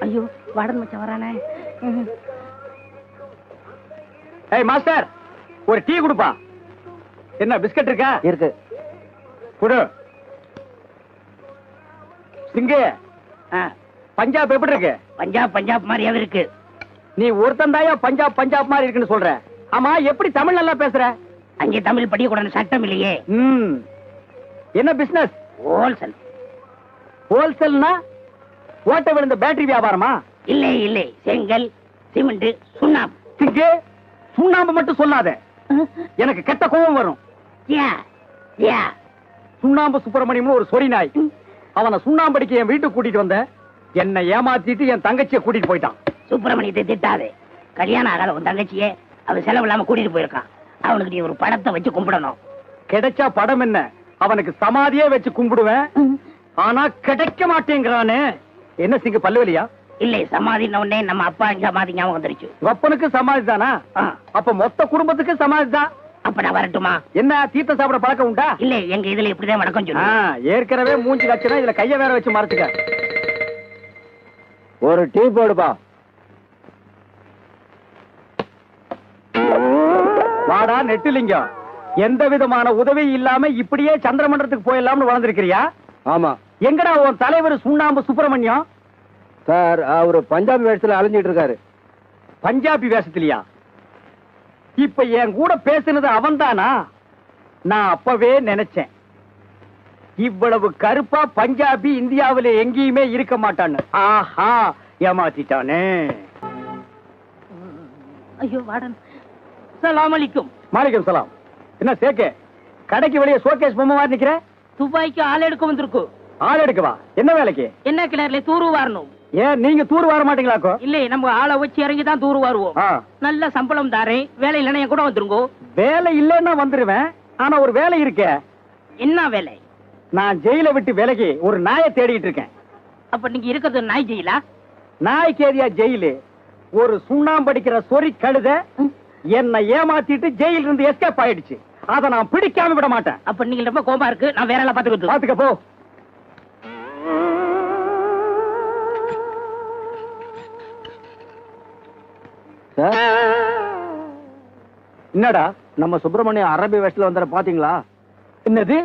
ஐயோ வாடன் மச்சான் வரானே. ஏய் மாஸ்டர் ஒரு டீ கொடுப்பா. என்ன பிஸ்கட் இருக்கா? இருக்கு. கொடு. சிங்கு ஆ, பஞ்சாப் எப்படி இருக்கு? பஞ்சாப் பஞ்சாப் மாதிரியாவே இருக்கு. நீ ஒருத்தன் தாயா பஞ்சாப் பஞ்சாப் மாதிரி இருக்குன்னு சொல்ற. ஆமா எப்படி தமிழ் நல்லா பேசுற? அங்கே தமிழ் படிக்கக்கூடாது சட்டம் இல்லையே. ம். என்ன பிசினஸ் ஹோல்சேல் ஹோல்சேல்னா ஓட்ட விழுந்த பேட்டரி வியாபாரமா? இல்லை இல்லை. செங்கல் சிமெண்ட் சுண்ணாம்பு. சிங்கு சுண்ணாம்பு மட்டும் சொல்லாத. எனக்கு கெட்ட கோபம் வரும். சுண்ணாம்பு சுப்பிரமணியம்னு ஒரு சொறி நாய் அவனை சுண்ணாம்படிக்கு என் வீட்டுக்கு கூட்டிட்டு வந்த என்னை ஏமாத்திட்டு என் தங்கச்சியை கூட்டிட்டு போயிட்டான். சுப்பிரமணியத்தை திட்டாதே. கல்யாணம் ஆகாத உன் தங்கச்சியே அவன் செலவு இல்லாம கூட்டிட்டு போயிருக்கான். அவனுக்கு நீ ஒரு படத்தை வச்சு கும்பிடணும். கிடைச்சா படம் என்ன? அவனுக்கு சமாதியே வச்சு கும்பிடுவேன். ஆனா கிடைக்க மாட்டேங்கிறானே. என்ன சிங்கு பல்லுவலியா இல்லை சமாதின உடனே நம்ம அப்பா சமாதி ஞாபகம் வந்துருச்சு. ஒப்பனுக்கு சமாதி தானா? அப்ப மொத்த குடும்பத்துக்கு சமாதி தான். அப்ப நான் வரட்டுமா? என்ன தீர்த்த சாப்பிட பழக்கம் உண்டா? இல்லை எங்க இதுல இப்படிதான் வணக்கம் ஆ, சொல்லு ஏற்கனவே மூஞ்சி கச்சுனா இதுல கைய வேற வச்சு மறைச்சுக்க. ஒரு டீ போடுப்பா. வாடா நெட்டுலிங்கம். எந்த விதமான உதவி இல்லாம இப்படியே சந்திரமண்டலத்துக்கு போயிடலாம்னு வளர்ந்துருக்கிறியா? ஆமா. எங்கடா உன் தலைவர் சுண்ணாம்பு சுப்பிரமணியம்? சார் அவரு பஞ்சாபி வேஷத்துல அலைஞ்சிட்டு இருக்காரு. பஞ்சாபி வேஷத்திலியா? இப்ப என் கூட பேசுனது அவன்தானா? நான் அப்பவே நினைச்சேன். இவ்வளவு கருப்பா பஞ்சாபி இந்தியாவில எங்கேயுமே இருக்க மாட்டான்னு. ஆஹா ஏமாத்திட்டானே. ஐயோ வாடன். சலாம் அலிக்கும் மாலிகம் சலாம். என்ன சேக்கே கடைக்கு வெளியே சோகேஸ் பொம்மை மாதிரி நிக்கிற? துபாய்க்கு ஆள் எடுக்க வந்திருக்கு. ஆள் எடுக்கவா என்ன வேலைக்கு? என்ன கிணறுல தூரு வாரணும்? ஏன் நீங்க தூர் வர மாட்டீங்களாக்கோ இல்லை நம்ம ஆளை வச்சு இறங்கி தான் தூரு வாருவோம். நல்ல சம்பளம் தாரேன். வேலை இல்லைன்னா என் கூட வந்துருங்கோ. வேலை இல்லைன்னா வந்துருவேன். ஆனா ஒரு வேலை இருக்கே. என்ன வேலை? நான் ஜெயில விட்டு விலகி ஒரு நாயை தேடிட்டு இருக்கேன். அப்ப நீங்க இருக்கிறது நாய் ஜெயிலா? நாய் கேதியா ஜெயிலு. ஒரு சுண்ணாம்படிக்கிற சொறி கழுத என்னை ஏமாத்திட்டு ஜெயில இருந்து எஸ்கேப் ஆயிடுச்சு. அத நான் பிடிக்காம விட மாட்டேன். அப்ப நீங்க ரொம்ப கோபா இருக்கு. நான் வேற எல்லாம் பாத்துக்கிட்டு பாத்துக்க போ. என்னடா நம்ம சுப்பிரமணியம் அரபி வேஷத்துல வந்தார பாத்தீங்களா என்னது?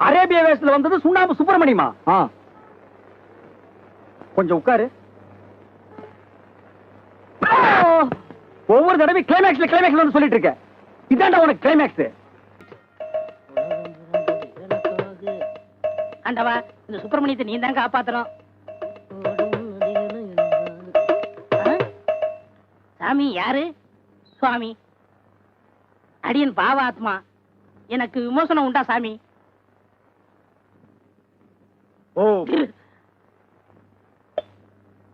அரேபிய வேஷத்துல வந்தது சுண்ணாம்பு சுப்பிரமணியமா? ஆ. கொஞ்சம் உட்காரு. ஒவ்வொரு தடவை கிளைமேக்ஸ்ல கிளைமேக்ஸ்ல வந்து சொல்லிட்டு இருக்க இதான்டா உனக்கு கிளைமேக்ஸ் ஆண்டவா இந்த சுப்பிரமணியத்தை நீ தான் காப்பாத்தணும்? சாமி யாரு? சுவாமி. அடியன் பாவ ஆத்மா எனக்கு விமோசனம் உண்டா சாமி? ஓ.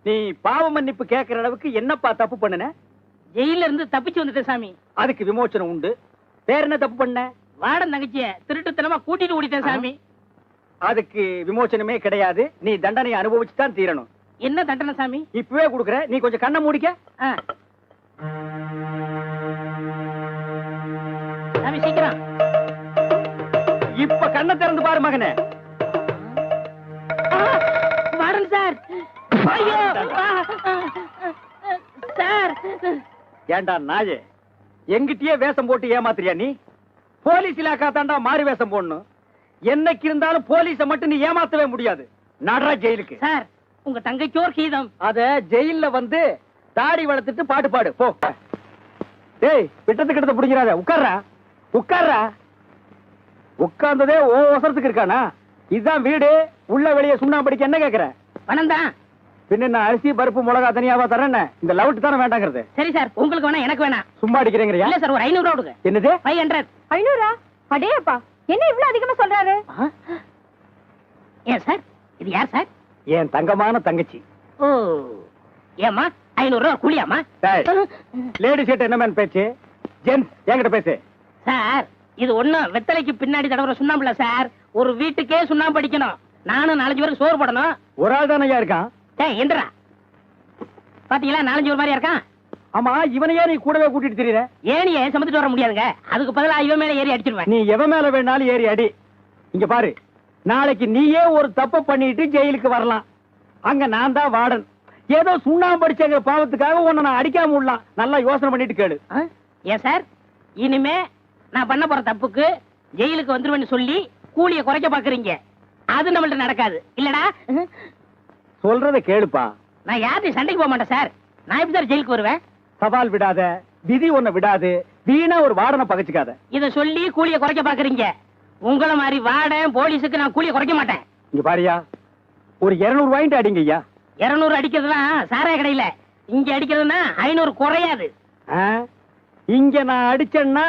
நீ பாவ மன்னிப்பு கேட்கிற அளவுக்கு என்னப்பா தப்பு பண்ணுன? ஜெயில இருந்து தப்பிச்சு வந்துட்டேன் சாமி. அதுக்கு விமோச்சனம் உண்டு. வேற என்ன தப்பு பண்ண? வாடன் தங்கச்சிய திருட்டுத்தனமா கூட்டிட்டு ஓடிட்டேன் சாமி. அதுக்கு விமோச்சனமே கிடையாது. நீ தண்டனையை அனுபவிச்சு தான் தீரணும். என்ன தண்டனை சாமி? இப்பவே கொடுக்குற. நீ கொஞ்சம் கண்ணை மூடிக்க. சாமி சீக்கிரம். இப்ப கண்ணை திறந்து பாரு மகனே. Warden sir. ஐயோ சார். ஏண்டா நாயே? எங்கிட்டயே வேஷம் போட்டு ஏமாத்துறியா நீ? போலீஸ் இலாக்கா தாண்டா மாறி வேஷம் போடணும். என்னைக்கு இருந்தாலும் போலீஸ மட்டும் நீ ஏமாத்தவே முடியாது. நடரா ஜெயிலுக்கு. சார் உங்க தங்கைக்கோர் கீதம் அத ஜெயில்ல வந்து தாடி வளர்த்துட்டு பாட்டு பாடு போ. டேய் விட்டத்து கிட்ட புடிங்கிறாத உட்கார்றா. உட்கார்றா. உட்கார்ந்ததே ஓ அவசரத்துக்கு இருக்கானா? இதுதான் வீடு. உள்ள வெளியே சுண்ணாம்படிக்க என்ன கேக்குற? பணம் தான் பின்ன நான் அரிசி பருப்பு மிளகா தனியாவா தரேன் இந்த லவுட் தானே வேண்டாங்கிறது? சரி சார் உங்களுக்கு வேணா எனக்கு வேணாம் சும்மா அடிக்கிறீங்கறியா? இல்ல சார் ஒரு ஐநூறு ரூபா கொடுங்க. என்னது? Five hundred ஐநூறா? அடேப்பா என்ன இவ்வளவு அதிகமா சொல்றாரு? ஏன் சார்? இது யார் சார்? என் தங்கமான தங்கச்சி. ஓ ஏமா ஐநூறு ரூபா கூலியாமா லேடி சீட் என்ன மேன் பேச்சு? ஜென்ஸ் என்கிட்ட பேசு. சார் இது ஒண்ணும் வெத்தலைக்கு பின்னாடி தடவுற சுண்ணாம்புல சார். ஒரு வீட்டுக்கே சுண்ணாம்பு அடிக்கணும். நானும் நாலஞ்சு பேருக்கு சோறு போடணும். ஒரு ஆள் தானே இருக்கான்? டேய் எந்திரா. பாத்தீங்களா நாலஞ்சு ஒரு மாதிரியா இருக்கான்? ஆமா இவனையே நீ கூடவே கூட்டிட்டு திரியற? ஏனியே சுமந்துட்டு வர முடியாதுங்க? அதுக்கு பதிலா இவன் மேல ஏறி அடிச்சிருவேன். நீ எவன் மேல வேணாலும் ஏறி அடி. இங்க பாரு நாளைக்கு நீயே ஒரு தப்பு பண்ணிட்டு ஜெயிலுக்கு வரலாம். அங்க நான் தான் வார்டன். ஏதோ சுண்ணாம்பு படிச்சங்க பாவத்துக்காக உன்னை நான் அடிக்காம விடலாம். நல்லா யோசனை பண்ணிட்டு கேளு? ஏன் சார்? இனிமே நான் பண்ண போற தப்புக்கு ஜெயிலுக்கு வந்துருவேன்னு சொல்லி கூலிய குறைக்க பாக்குறீங்க. அது நம்மள்ட்ட நடக்காது. இல்லடா. சொல்றத கேளுப்பா. நான் யார்ட்டையும் சண்டைக்கு போக மாட்டேன் சார். நான் எப்படி சார் ஜெயிலுக்கு வருவேன். சவால் விடாத விதி உன்னை விடாது வீணா ஒரு வார்டனை பகச்சுக்காத. இத சொல்லி கூலிய குறைக்க பாக்குறீங்க உங்கள மாதிரி வார்டன் போலீஸுக்கு நான் கூலிய குறைக்க மாட்டேன். இங்க பாரியா ஒரு இருநூறு வாங்கிட்டு அடிங்க ஐயா. இருநூறு அடிக்கிறதுலாம் சாராய கடையில. இங்க அடிக்கிறதுனா ஐநூறு குறையாது. ஆ? இங்க நான் அடிச்சேன்னா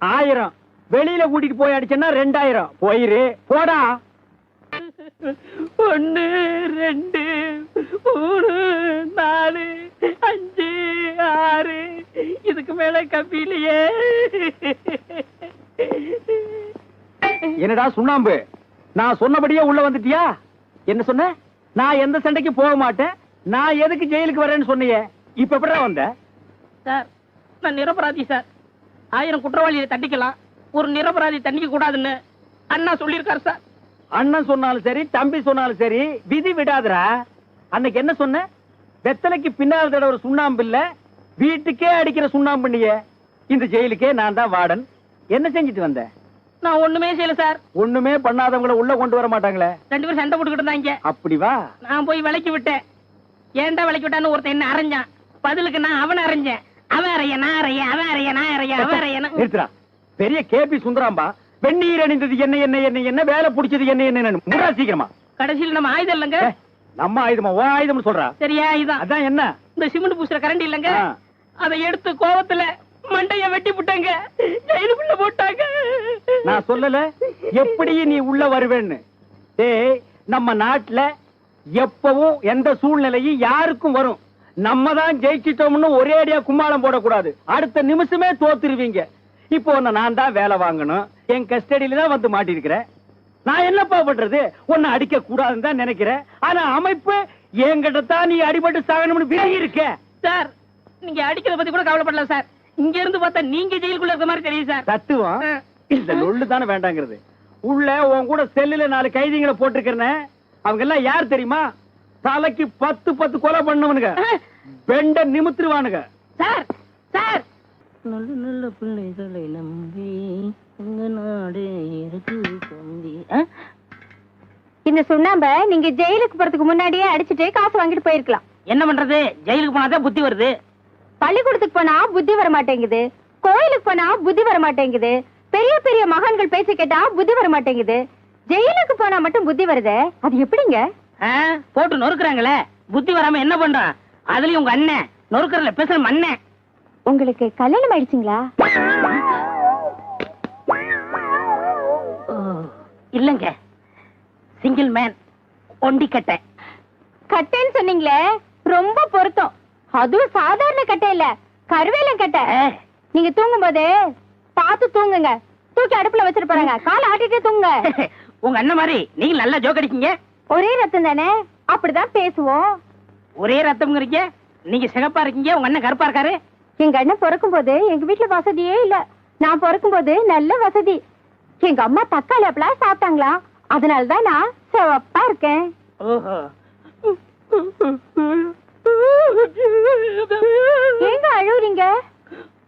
ஆயிரம். வெளியில கூட்டிட்டு போய் அடிச்சேன்னா ரெண்டாயிரம். போயிரு போடா. ஒன்னு கம்பியிலையே என்னடா சுண்ணாம்பு? நான் சொன்னபடியே உள்ள வந்துட்டியா? என்ன சொன்ன? நான் எந்த சண்டைக்கு போக மாட்டேன். நான் எதுக்கு ஜெயிலுக்கு வரேன்னு சொன்னியே. இப்ப எப்படிடா வந்த? சார் நான் நிரபராதி சார். ஆயிரம் குற்றவாளியை தண்டிக்கலாம். ஒரு நிரபராதி தண்டிக்க கூடாதுன்னு அண்ணா சொல்லியிருக்காரு சார். அண்ணன் சொன்னாலும் சரி தம்பி சொன்னாலும் சரி விதி விடாதடா. அன்னைக்கு என்ன சொன்ன? வெத்தலைக்கு பின்னால் ஒரு சுண்ணாம்பு இல்ல வீட்டுக்கே அடிக்கிற சுண்ணாம்பு நீயே இந்த ஜெயிலுக்கே நான் தான் வார்டன். என்ன செஞ்சுட்டு வந்த? நான் ஒண்ணுமே செய்யல சார். ஒண்ணுமே பண்ணாதவங்கள உள்ள கொண்டு வர மாட்டாங்களே. ரெண்டு பேரும் சண்டை போட்டுக்கிட்டு இருந்தாங்க. அப்படி வா. நான் போய் விலைக்கு விட்டேன். ஏன்டா விலைக்கு விட்டான்னு ஒருத்தன் என்ன அரைஞ்சான்? பதிலுக்கு நான் அவனை அரைஞ்சேன். அவன் அறைய நான் அறைய அவன் அறைய நான் அறைய அவன் அறைய நிறுத்துறா பெரிய கேபி சுந்தராம்பா வெந்நீர் அணிந்தது என்ன என்ன என்ன என்ன வேலை பிடிச்சது என்ன என்ன முடா சீக்கிரமா. கடைசியில் நம்ம ஆயுதம் இல்லைங்க. நம்ம ஆயுதமா ஓ ஆயுதம் சொல்றா. சரியா இதான் அதான் என்ன? இந்த சிமெண்ட் பூசுற கரண்ட் இல்லைங்க. அதை எடுத்து கோவத்துல மண்டைய வெட்டி விட்டாங்க ஜெயிலுக்குள்ள போட்டாங்க. நான் சொல்லல. எப்படி நீ உள்ள வருவேன்னு? டேய் நம்ம நாட்டுல எப்பவும் எந்த சூழ்நிலையும் யாருக்கும் வரும். நம்ம தான் ஜெயிச்சிட்டோம்னு ஒரே அடியா கும்மாளம் போடக்கூடாது. அடுத்த நிமிஷமே தோத்துருவீங்க. இப்போ உன்னை நான் தான் வேலை வாங்கணும். என் கஸ்டடியில தான் வந்து மாட்டிருக்கிறேன் நான் என்னப்பா பண்றது? உன்னை அடிக்க கூடாதுன்னு தான் நினைக்கிறேன். ஆனா அமைப்பு என்கிட்ட தான் நீ அடிபட்டு சாகணும்னு விலகி இருக்க. சார் நீங்க அடிக்கிறத பத்தி கூட கவலைப்படல சார். இங்க இருந்து பார்த்தா நீங்க ஜெயிலுக்குள்ள இருக்க மாதிரி தெரியும் சார். தத்துவம். இந்த லொள்ளு தானே வேண்டாங்கிறது. உள்ள உன் கூட செல்லுல நாலு கைதிகளை போட்டிருக்கிறேன். அவங்க எல்லாம் யார் தெரியுமா? தலைக்கு பத்து பத்து கொலை பண்ணவனுங்க. பெண்ட நிமித்துருவானுங்க. Sir sir. நல்ல நல்ல பிள்ளைகளை நம்பி உங்க நாடு இருக்கு தம்பி? இந்த சுண்ணாம்ப நீங்க ஜெயிலுக்கு போறதுக்கு முன்னாடியே அடிச்சிட்டு காசு வாங்கிட்டு போயிருக்கலாம். என்ன பண்றது? ஜெயிலுக்கு போனாதான் புத்தி வருது. பள்ளிக்கூடத்துக்கு போனா புத்தி வர மாட்டேங்குது. கோயிலுக்கு போனா புத்தி வர மாட்டேங்குது. பெரிய பெரிய மகான்கள் பேசி கேட்டா புத்தி வர மாட்டேங்குது. ஜெயிலுக்கு போனா மட்டும் புத்தி வருதே? அது எப்படிங்க? போட்டு நொறுக்குறாங்களே. புத்தி வராம என்ன பண்றான் அதுலயும் உங்க அண்ணன். நொறுக்கறல பேசுற அண்ணன் உங்களுக்கு கல்யாணம் ஆயிடுச்சுங்களா? இல்லங்க. சிங்கிள் மேன் ஒண்டி கட்டை. கட்டைன்னு சொன்னீங்களே ரொம்ப பொருத்தம். அதுவும் சாதாரண கட்டை இல்ல. கருவேல கட்டை. நீங்க தூங்கும் போது பார்த்து தூங்குங்க. தூக்கி அடுப்புல வச்சிட்டு போறாங்க. காலை ஆட்டிட்டே தூங்குங்க. உங்க அண்ணன் மாதிரி நீங்க நல்லா ஜோக் அடிக்கீங்க. ஒரே ரத்தம் தானே? அப்படிதான் பேசுவோம். ஒரே ரத்தம்ங்கிறீங்க. நீங்க சிகப்பா இருக்கீங்க. உங்க அண்ணன் கருப்பா இருக்காரு. எங்க அண்ணன் பிறக்கும் போது எங்க வீட்டுல வசதியே இல்ல. நான் பிறக்கும் போது நல்ல வசதி. எங்க அம்மா தக்காளி அப்பெல்லாம் சாப்பிட்டாங்களா? அதனாலதான் நான் சிவப்பா இருக்கேன். ஓஹோ. ஏங்க அழுவுறீங்க?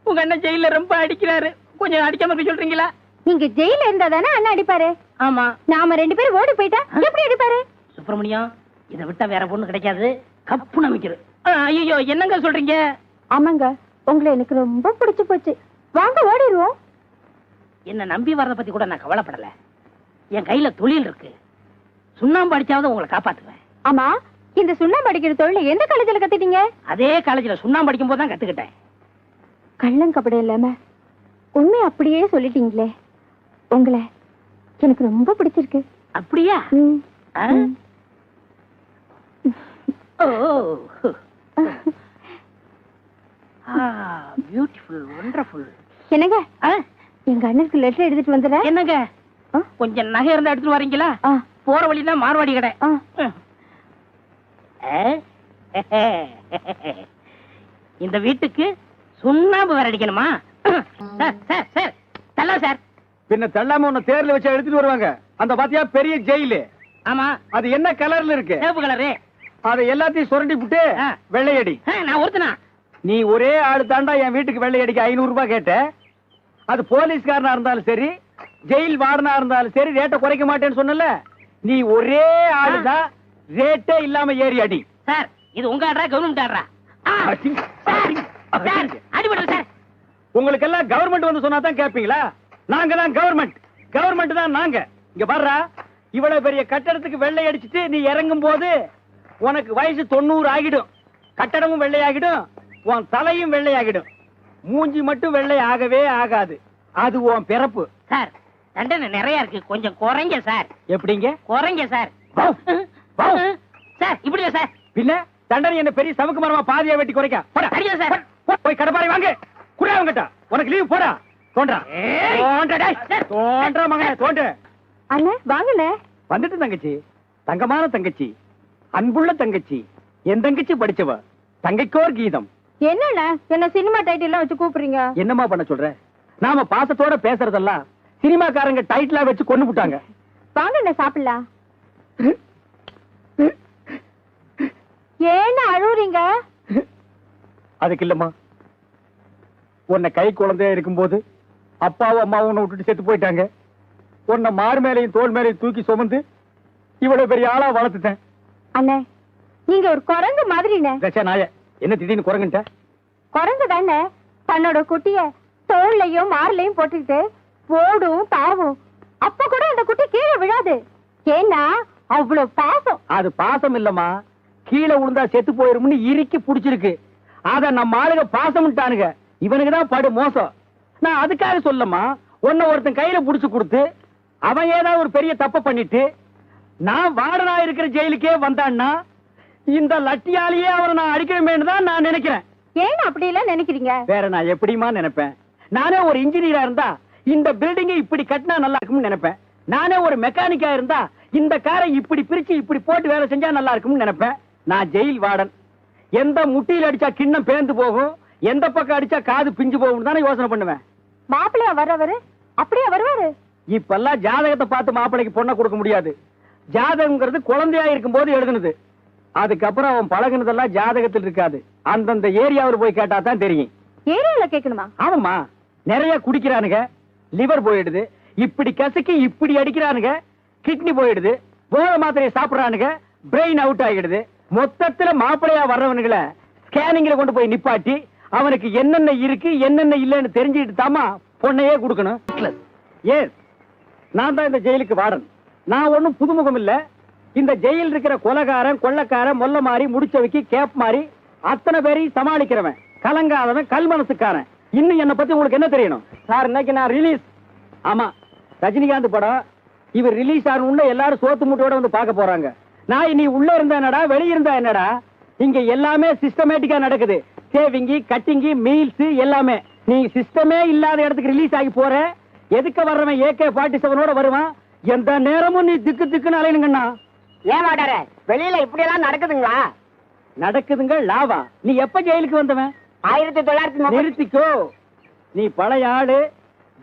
உங்க அண்ணன் ஜெயில ரொம்ப அடிக்கிறாரு. கொஞ்சம் அடிக்காம இருக்க சொல்றீங்களா? நீங்க ஜெயில இருந்தா தானே அண்ணன் அடிப்பாரு? ஆமா. நாம ரெண்டு பேரும் ஓடி போயிட்டா எப்படி அடிப்பாரு? சுப்பிரமணியம் இதை விட்டா வேற பொண்ணு கிடைக்காது. கப்பு நமிக்கிறது ஐயோ என்னங்க சொல்றீங்க? ஆமாங்க உங்களை எனக்கு ரொம்ப பிடிச்சு போச்சு. வாங்க ஓடிடுவோம். என்ன நம்பி வர்றத பத்தி கூட நான் கவலைப்படல. என் கையில தொழில் இருக்கு. சுண்ணாம்பு அடிச்சாவது உங்களை காப்பாத்துவேன். ஆமா இந்த சுண்ணாம்பு அடிக்கிற தொழில எந்த காலேஜ்ல கத்துட்டீங்க அதே காலேஜ்ல சுண்ணாம்பு அடிக்கும் போது தான் கத்துக்கிட்டேன். கள்ளங்கபடி இல்லாம உண்மை அப்படியே சொல்லிட்டீங்களே. உங்களை எனக்கு ரொம்ப பிடிச்சிருக்கு. அப்படியா? பியூட்டிஃபுல் ஒண்டர்ஃபுல் என்னங்க? எங்க அண்ணனுக்கு லெட்டர் எடுத்துட்டு வந்துடுறேன் என்னங்க? கொஞ்சம் நகை இருந்தா எடுத்துட்டு வரீங்களா? போற வழியில மார்வாடி கடை? இந்த வீட்டுக்கு சுண்ணாம்பு வேற அடிக்கணுமா? சார் சார் சார் தள்ள சார். பின்ன தள்ளாம உன்னை தேர்ல வச்சு எடுத்துட்டு வருவாங்க. அந்த பாத்தியா பெரிய ஜெயிலு. ஆமா. அது என்ன கலர்ல இருக்கு? சிவப்பு கலரு. அதை எல்லாத்தையும் சுரண்டி விட்டு. வெள்ளையடி. நான் ஒருத்தனா? நீ ஒரே ஆளு தாண்டா என் வீட்டுக்கு வெள்ளையடிக்க ஐநூறு ரூபாய் கேட்ட. அது போலீஸ்காரனா இருந்தாலும் சரி ஜெயில் வார்டனா இருந்தாலும் சரி ரேட்டை குறைக்க மாட்டேன்னு சொன்னல. நீ ஒரே ஆளு தான் ரேட்டே இல்லாம ஏறி அடி. சார் இது உங்க ஆடுறா கவர்மெண்ட் ஆடுறா ஆ, அடி, சார், உங்களுக்கு எல்லாம் கவர்மெண்ட் வந்து சொன்னா தான் கேப்பீங்களா? நாங்க தான் கவர்மெண்ட். கவர்மெண்ட் தான் நாங்க. இங்க பாருடா இவ்வளவு பெரிய கட்டடத்துக்கு வெள்ளை அடிச்சிட்டு நீ இறங்கும் போது உனக்கு வயசு தொண்ணூறு ஆகிடும். கட்டடமும் வெள்ளையாகிடும் உன் தலையும் வெள்ளையாகிடும். மூஞ்சி மட்டும் வெள்ளை ஆகவே ஆகாது. அது உன் பிறப்பு. சார் தண்டனை நிறைய இருக்கு. கொஞ்சம் குறைங்க சார். எப்படிங்க? குறைங்க சார். Sir sir? பின்ன தண்டனை என்ன பெரிய சமுக்கு மரமா பாதியா வெட்டி குறைக்க? போடா. சார். போய் கடப்பாரி வாங்க. குடா அவங்கிட்ட. உனக்கு லீவ் போடா. தோன்றா. தோன்றா. தோன்றா மகனே. தோன்று. அண்ணே வாங்கண்ணே. வந்துட்டு தங்கச்சி. தங்கமான தங்கச்சி. அன்புள்ள தங்கச்சி. என் தங்கச்சி படிச்சவ. தங்கைக்கோர் கீதம். என்னண்ணே? என்ன சினிமா டைட்டில் வச்சு கூப்பிடுறீங்க? என்னம்மா பண்ண சொல்ற? நாம பாசத்தோட பேசுறதெல்லாம் சினிமாக்காரங்க டைட்டிலா வச்சு கொண்டு விட்டாங்க வாங்கண்ணே சாப்பிடலாம். ஏன்னு அழுவுறீங்க? அதுக்கு இல்லம்மா. உன்னை கை குழந்தையா இருக்கும்போது அப்பாவும் அம்மாவும் உன்னை விட்டுட்டு செத்து போயிட்டாங்க. உன்னை மார் மேலையும் தோல் மேலையும் தூக்கி சுமந்து இவ்வளவு பெரிய ஆளா வளர்த்துட்டேன். அண்ணே நீங்க ஒரு குரங்கு மாதிரிண்ணே. தச்சா நாய என்ன திடீர்னு குரங்குன்ட்ட? குரங்கு தானே? தன்னோட குட்டிய தோல்லையும் மார்லையும் போட்டுக்கிட்டு ஓடும் தாவும் அப்ப கூட அந்த குட்டி கீழே விழாது. ஏன்னா அவ்வளவு பாசம். அது பாசம் இல்லம்மா. கீழே விழுந்தா செத்து போயிரும்னு இறுக்கி புடிச்சிருக்கு. அத நம்ம ஆளுங்க பாசம்ட்டானுங்க இவனுக்கு தான் படு மோசம். நான் அதுக்காக சொல்லம்மா உன்னை ஒருத்தன் கையில புடிச்சு கொடுத்து அவன் ஏதாவது ஒரு பெரிய தப்ப பண்ணிட்டு நான் வாடனா இருக்கிற ஜெயிலுக்கே வந்தான்னா இந்த லட்டியாலேயே அவனை நான் அடிக்கணுமேனு தான் நான் நினைக்கிறேன். ஏன் அப்படி எல்லாம் நினைக்கிறீங்க? வேற நான் எப்படிமா நினைப்பேன்? நானே ஒரு இன்ஜினியரா இருந்தா இந்த பில்டிங்கை இப்படி கட்டினா நல்லா இருக்கும்னு நினைப்பேன். நானே ஒரு மெக்கானிக்கா இருந்தா இந்த காரை இப்படி பிரிச்சு இப்படி போட்டு வேலை செஞ்சா நல்லா இருக்கும்னு நினைப்பேன். நான் ஜெயில் வார்டன். எந்த முட்டியில் அடிச்சா கிண்ணம் பேந்து போகும் எந்த பக்கம் அடிச்சா காது பிஞ்சு போகும் தானே யோசனை பண்ணுவேன். மாப்பிள்ளையா வர்றவரு? அப்படியே வருவாரு? இப்பெல்லாம் ஜாதகத்தை பார்த்து மாப்பிளைக்கு பொண்ணை கொடுக்க முடியாது. ஜாதகம்ங்கிறது குழந்தையா இருக்கும்போது எழுதுனது. அதுக்கப்புறம் அவன் பழகுனதெல்லாம் ஜாதகத்தில் இருக்காது. அந்தந்த ஏரியாவில் போய் கேட்டா தான் தெரியும். ஏரியால கேட்கணுமா? ஆமாம்மா. நிறைய குடிக்கிறானுங்க. லிவர் போயிடுது. இப்படி கசக்கி இப்படி அடிக்கிறானுங்க. கிட்னி போயிடுது. போத மாத்திரையை சாப்பிடுறானுங்க. பிரெயின் அவுட் ஆகிடுது. மொத்தத்துல மாப்பிளையா வர்றவனுங்களை ஸ்கேனிங்ல கொண்டு போய் நிப்பாட்டி அவனுக்கு என்னென்ன இருக்கு என்னென்ன இல்லைன்னு தெரிஞ்சுக்கிட்டு தாமா பொண்ணையே கொடுக்கணும். ஏன் நான் தான் இந்த ஜெயிலுக்கு வாடன் நான் ஒன்றும் புதுமுகம் இல்லை. இந்த ஜெயில் இருக்கிற கொலகாரன் கொள்ளக்காரன் மொல்ல மாறி முடிச்சவைக்கு கேப் மாறி அத்தனை பேரையும் சமாளிக்கிறவன். கலங்காதவன் கல் மனசுக்காரன். இன்னும் என்னை பத்தி உங்களுக்கு என்ன தெரியணும்? சார் இன்னைக்கு நான் ரிலீஸ் ஆமா. ரஜினிகாந்த் படம் இவர் ரிலீஸ் ஆகணும்னு எல்லாரும் சோத்து மூட்டையோட வந்து பார்க்க போறாங்க. நான் நீ உள்ள இருந்தா என்னடா வெளிய இருந்தா என்னடா? இங்க எல்லாமே சிஸ்டமேட்டிக்கா நடக்குது. சேவிங்கி கட்டிங்கி மீல்ஸ் எல்லாமே. நீ சிஸ்டமே இல்லாத இடத்துக்கு ரிலீஸ் ஆகி போற. எதுக்கு வர்றவன் ஏகே ஃபார்ட்டி செவனோட வருவான்? எந்த நேரமும் நீ திக்கு திக்குன்னு அலையணுங்கண்ணா. ஏன் மாட்டார? வெளியில இப்படி எல்லாம் நடக்குதுங்களா? நடக்குதுங்க லாவா. நீ எப்ப ஜெயிலுக்கு வந்தவன்? ஆயிரத்தி தொள்ளாயிரத்தி நிறுத்திக்கோ. நீ பழைய ஆளு.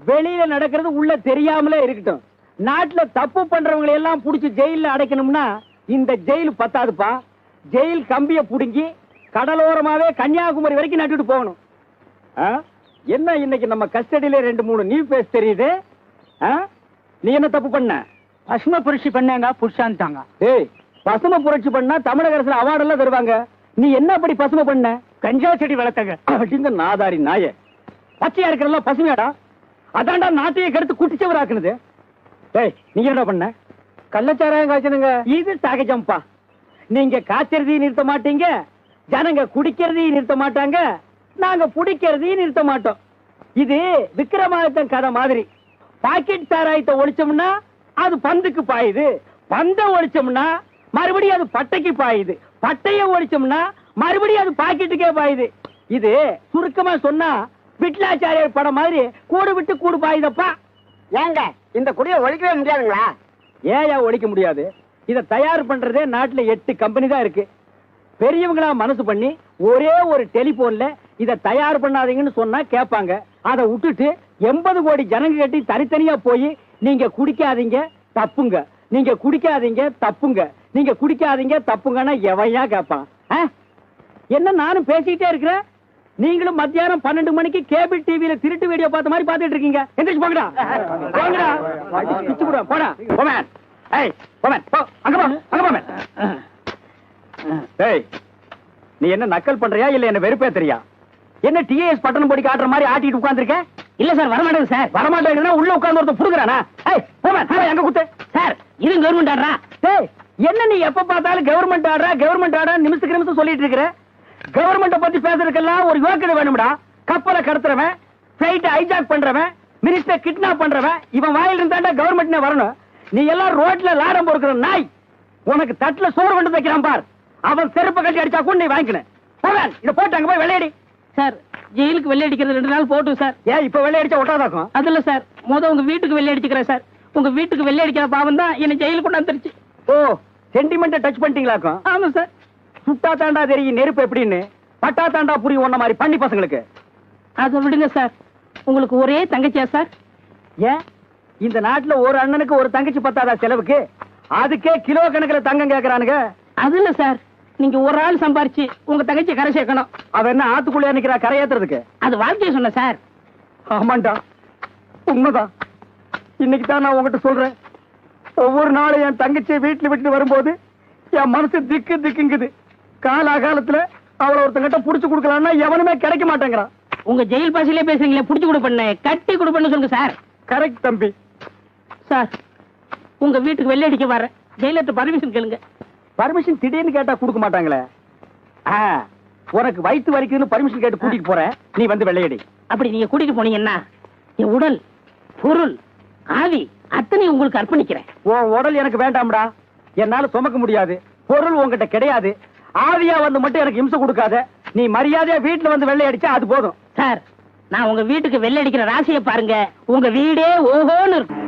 வெளியில நடக்கிறது உள்ள தெரியாமலே இருக்கட்டும். நாட்டுல தப்பு பண்றவங்களை எல்லாம் புடிச்சு ஜெயில்ல அடைக்கணும்னா இந்த ஜெயில் பத்தாதுப்பா. ஜெயில் கம்பிய புடுங்கி கடலோரமாவே கன்னியாகுமரி வரைக்கும் நட்டுட்டு போகணும்? என்ன இன்னைக்கு நம்ம கஸ்டடியில ரெண்டு மூணு நியூ பேஸ் தெரியுது? நீ என்ன தப்பு பண்ண? பசும புரட்சி பண்ணாங்க புருஷான்ட்டாங்க. ஏய் பசும புரட்சி பண்ணா தமிழக அரசுல அவார்டு எல்லாம் தருவாங்க. நீ என்ன அப்படி பசுமை பண்ண? கஞ்சா செடி வளர்த்தங்க. அப்படிங்க நாதாரி நாய. பச்சையா இருக்கிறதெல்லாம் பசுமையாடா. அதான்டா நாட்டையே கெடுத்து குட்டிச்சவராக்குனது. டேய் நீ என்ன பண்ண? கள்ளச்சாராயம் காய்ச்சனுங்க இது சகஜம்பா நீங்க காய்ச்சறதையும் நிறுத்த மாட்டீங்க ஜனங்க குடிக்கிறதையும் நிறுத்த மாட்டாங்க நாங்க புடிக்கிறதையும் நிறுத்த மாட்டோம். இது விக்ரமாதித்தன் கதை மாதிரி. பாக்கெட் சாராயத்தை ஒழிச்சோம்னா அது பந்துக்கு பாயுது. பந்த ஒழிச்சோம்னா மறுபடியும் அது பட்டைக்கு பாயுது. பட்டைய ஒழிச்சோம்னா மறுபடியும் அது பாக்கெட்டுக்கே பாயுது. இது சுருக்கமா சொன்னா விட்லாச்சாரியர் படம் மாதிரி கூடு விட்டு கூடு பாயுதப்பா. ஏங்க இந்த குடியை ஒழிக்கவே முடியாதுங்களா? ஏயா ஒழிக்க முடியாது. இதை தயார் பண்றதே நாட்டுல எட்டு கம்பெனி தான் இருக்கு. பெரியவங்களா மனசு பண்ணி ஒரே ஒரு டெலிபோன்ல இதை தயார் பண்ணாதீங்கன்னு சொன்னா கேட்பாங்க. அதை விட்டுட்டு எண்பது கோடி ஜனங்க கட்டி தனித்தனியா போய் நீங்க குடிக்காதீங்க தப்புங்க. நீங்க குடிக்காதீங்க தப்புங்க. நீங்க குடிக்காதீங்க தப்புங்கன்னா எவையா கேட்பான்? ஆ? என்ன நானும் பேசிக்கிட்டே இருக்கிறேன்? நீங்களும் மத்தியானம் பன்னெண்டு மணிக்கு கேபிள் டிவில திருட்டு வீடியோ பார்த்த மாதிரி பார்த்துட்டு இருக்கீங்க. எந்திரிச்சு போங்கடா. போங்கடா. பிச்சு போடுவேன். போடா. போமேன் ஏய் போமேன் போ. அங்க போ. அங்க போமேன் ஏய் நீ என்ன நக்கல் பண்றியா இல்ல என்ன வெறுப்பேத்துறியா? என்ன டிஏஎஸ் பட்டணம் போடி காட்டுற மாதிரி ஆட்டிட்டு உட்கார்ந்திருக்க? இல்ல சார் வரமாட்டேங்க சார். வரமாட்டேங்கன்னா உள்ள உட்கார்ந்து ஒருத்தன் புடுக்குறானா ஏய் போமேன் போய் அங்க குத்து. சார் இது கவர்மெண்ட் ஆடுறா. டேய் என்ன நீ எப்ப பார்த்தாலும் கவர்மெண்ட் ஆடுறா கவர்மெண்ட் ஆடுறா நிமிஷத்துக்கு நிமிஷம் சொல்லிட்டு இருக்கிற? கவர்மெண்ட பத்தி பேசுறதுக்கெல்லாம் ஒரு யோக்கியதை வேணும்டா. கப்பலை கடத்துறவன் பிளைட் ஹைஜாக் பண்றவன் மினிஸ்டர் கிட்னாப் பண்றவன் இவன் வாயில இருந்தாண்டா கவர்மெண்ட்னே வரணும். நீ எல்லாம் ரோட்ல லாடம் பொறுக்கிற நாய் உனக்கு தட்டுல சோறு கொண்டு வைக்கிறான் பார். அவன் செருப்பு கட்டி அடிச்சா கூட நீ வாங்கிக்கணும். போவேன். இத போட்டு அங்க போய் வெள்ளையடி. சார் ஜெயிலுக்கு வெள்ளை அடிக்கிறது ரெண்டு நாள் போட்டும் சார். ஏன் இப்ப வெள்ளை அடிச்சா ஒட்டாதாக்கும் அது இல்ல சார். முத உங்க வீட்டுக்கு வெள்ளை அடிச்சுக்கிறேன் சார். உங்க வீட்டுக்கு வெள்ளை அடிக்கிற பாவம் தான் என்ன ஜெயிலுக்கு கொண்டாந்துருச்சு ஓ சென்டிமெண்ட்டை டச் பண்ணிட்டீங்களாக்கும்? ஆமா சார். சுட்டா தாண்டா தெரியும் நெருப்பு எப்படின்னு. பட்டா தாண்டா புரியும் உன்ன மாதிரி பண்ணி பசங்களுக்கு. அதை விடுங்க சார். உங்களுக்கு ஒரே தங்கச்சியா சார்? ஏன்? இந்த நாட்டுல ஒரு அண்ணனுக்கு ஒரு தங்கச்சி பத்தாதா செலவுக்கு? அதுக்கே கிலோ கணக்குல தங்கம் கேக்குறானுங்க. அது இல்ல சார். நீங்க ஒரு ஆள் சம்பாரிச்சு உங்க தங்கச்சியை கரை சேர்க்கணும். அவ என்ன ஆத்துக்குள்ளே நிக்கிறா கரையேத்துறதுக்கு அது வாழ்க்கையை சொன்ன சார். ஆமாண்டா. உண்மைதான். இன்னைக்கு தான் நான் உங்ககிட்ட சொல்றேன். ஒவ்வொரு நாளும் என் தங்கச்சியை வீட்டுல விட்டு வரும்போது என் மனசு திக்கு திக்குங்குது. காலாகாலத்துல அவளை ஒருத்தங்கிட்ட புடிச்சு கொடுக்கலாம்னா எவனுமே கிடைக்க மாட்டேங்கிறான். உங்க ஜெயில் பாசிலே பேசுறீங்களே புடிச்சு கொடுப்பண்ணு. கட்டி கொடுப்பண்ணு சொல்லுங்க சார். கரெக்ட் தம்பி. சார் உங்க வீட்டுக்கு வெள்ளை அடிக்க வரேன் ஜெயிலர்ட்ட பர்மிஷன் கேளுங்க. பர்மிஷன் திடீர்னு கேட்டா கொடுக்க மாட்டாங்களே? ஆ, உனக்கு வயித்து வரைக்குதுன்னு பர்மிஷன் கேட்டு கூட்டிட்டு போறேன். நீ வந்து வெள்ளையடி. அப்படி நீங்க கூட்டிட்டு போனீங்கன்னா என் உடல் பொருள் ஆவி அத்தனை உங்களுக்கு அர்ப்பணிக்கிறேன். உன் உடல் எனக்கு வேண்டாம்டா. என்னால சுமக்க முடியாது. பொருள் உன்கிட்ட கிடையாது. ஆவியா வந்து மட்டும் எனக்கு இம்சை கொடுக்காத. நீ மரியாதையா வீட்டுல வந்து வெள்ளை அடிச்சா அது போதும். சார் நான் உங்க வீட்டுக்கு வெள்ளை அடிக்கிற ராசியை பாருங்க. உங்க வீடே ஓஹோன்னு இருக்கும்?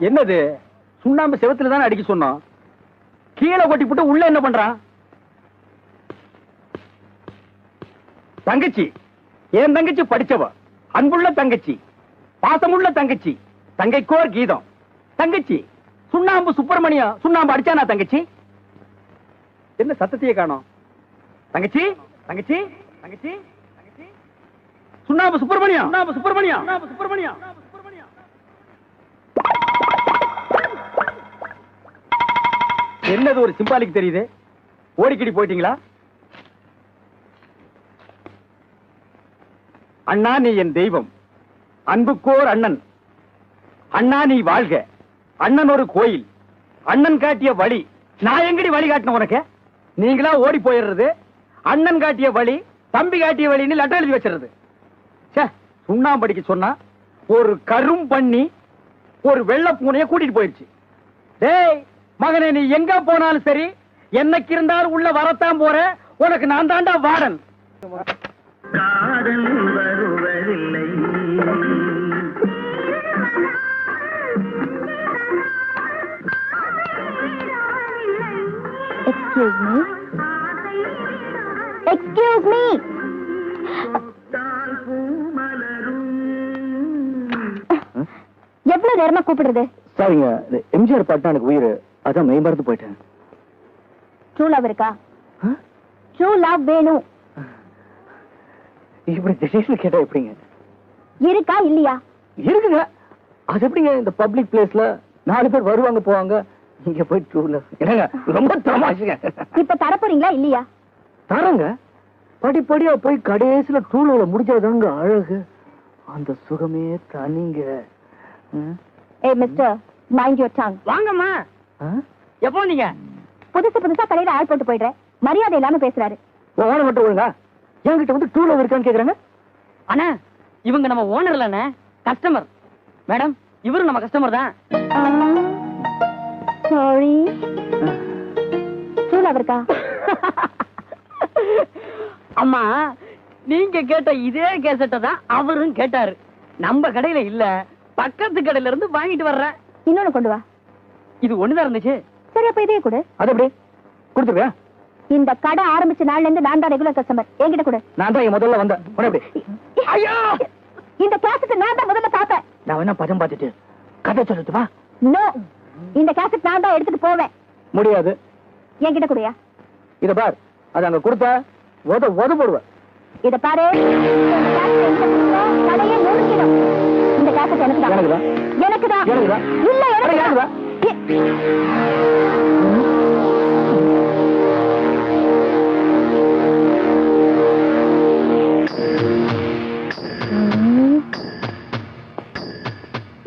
என்னது? சுண்ணாம்பு செவத்துல தானே அடிக்க சொன்னோம். கீழே கொட்டி போட்டு உள்ள என்ன பண்றான்? தங்கச்சி. என் தங்கச்சி படிச்சவ. அன்புள்ள தங்கச்சி. பாசமுள்ள தங்கச்சி. தங்கைக்கோர் கீதம். தங்கச்சி சுண்ணாம்பு சுப்பிரமணியம் சுண்ணாம்பு அடிச்சானா தங்கச்சி? என்ன சத்தத்தையே காணோம்? தங்கச்சி தங்கச்சி தங்கச்சி தங்கச்சி. சுண்ணாம்பு சுப்பிரமணியம் சுண்ணாம்பு சுப்பிரமணியம் சுண்ணாம்பு சுப்பிரமணியம். என்னது ஒரு சிம்பாலிக் தெரியுது? ஓடிக்கிடி போயிட்டீங்களா? அண்ணா நீ என் தெய்வம். அன்புக்கோர் அண்ணன். அண்ணா நீ வாழ்க. அண்ணன் ஒரு கோயில். அண்ணன் காட்டிய வழி. நான் எங்கடி வழி காட்டின உனக்கு? நீங்களா ஓடி போயிடுறது. அண்ணன் காட்டிய வழி தம்பி காட்டிய வழின்னு லெட்டர் எழுதி வச்சிருது ச்சே சுண்ணாம்படிக்க சொன்னா ஒரு கரும் பண்ணி ஒரு வெள்ளை பூனைய கூட்டிட்டு போயிடுச்சு டேய் மகனே நீ எங்க போனாலும் சரி என்னைக்கு இருந்தாலும் உள்ள வரத்தான் போற உனக்கு நான் தாண்டா warden. Excuse me excuse me எவ்வளவு நேரமா கூப்பிடுறது? சரிங்க எம்ஜிஆர் பாட்டு எனக்கு உயிர். அதான் மெய் மறந்து போயிட்டேன். ட்ரூ லவ் இருக்கா? ட்ரூ லவ் வேணும். இப்படி திடீர்னு கேட்டா எப்படிங்க? இருக்கா இல்லையா? இருக்குங்க. அது எப்படிங்க இந்த பப்ளிக் பிளேஸ்ல நாலு பேர் வருவாங்க போவாங்க நீங்க போய் டூர்ல என்னங்க ரொம்ப தமாஷுங்க இப்ப தரப்போறீங்களா இல்லையா? தரங்க. படிப்படியா போய் கடைசியில டூர்ல முடிஞ்சதாங்க அழகு. அந்த சுகமே தனிங்க. ம்? ஏ மிஸ்டர் மைண்ட் யுவர் டங் வாங்கம்மா. ஆ? எப்போ நீங்க புதுசு புதுசா கடையில ஆள் போட்டு போயிடுறேன். மரியாதை இல்லாம பேசுறாரு. ஓனர் மட்டும் ஒழுங்கா? என்கிட்ட வந்து டூர்ல இருக்கான்னு கேக்குறாங்க? அண்ணா இவங்க நம்ம ஓனர் இல்லண்ணே கஸ்டமர் மேடம் இவரும் நம்ம கஸ்டமர் தான். ட்ரூ லவ் இருக்கா அம்மா நீங்க கேட்ட இதே கேசட்டை தான் அவரும் கேட்டாரு. நம்ம கடையில இல்ல பக்கத்து கடையில இருந்து வாங்கிட்டு வர்றேன் இன்னொன்னு கொண்டு வா. இது ஒண்ணுதான் இருந்துச்சு. சரி அப்ப இதே கொடு. அது எப்படி? கொடுத்துருக்கேன் இந்த கடை ஆரம்பிச்ச நாள்ல இருந்து நான் தான் ரெகுலர் கஸ்டமர் என்கிட்ட கொடு. நான் தான் முதல்ல வந்தேன். உடனே எப்படி? ஐயோ! இந்த கேசட் நான் தான் முதல்ல பாப்பேன் நான் வேணா பதம் பார்த்துட்டு கதை சொல்லட்டுமா நோ இந்த கேசட் நான் தான் எடுத்துட்டு போவேன். முடியாது. என்கிட்ட கூடயா? இத பார். அது அங்க கொடுத்தா உத உத போடுவேன். இத பாரு. இந்த கேசட் எனக்கு தான். எனக்கு தான். இல்ல எனக்கு தான்.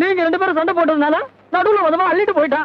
நீங்க ரெண்டு பேரும் சண்டை போட்டதுனால நடுவுல வந்தவன் அள்ளிட்டு போயிட்டான்.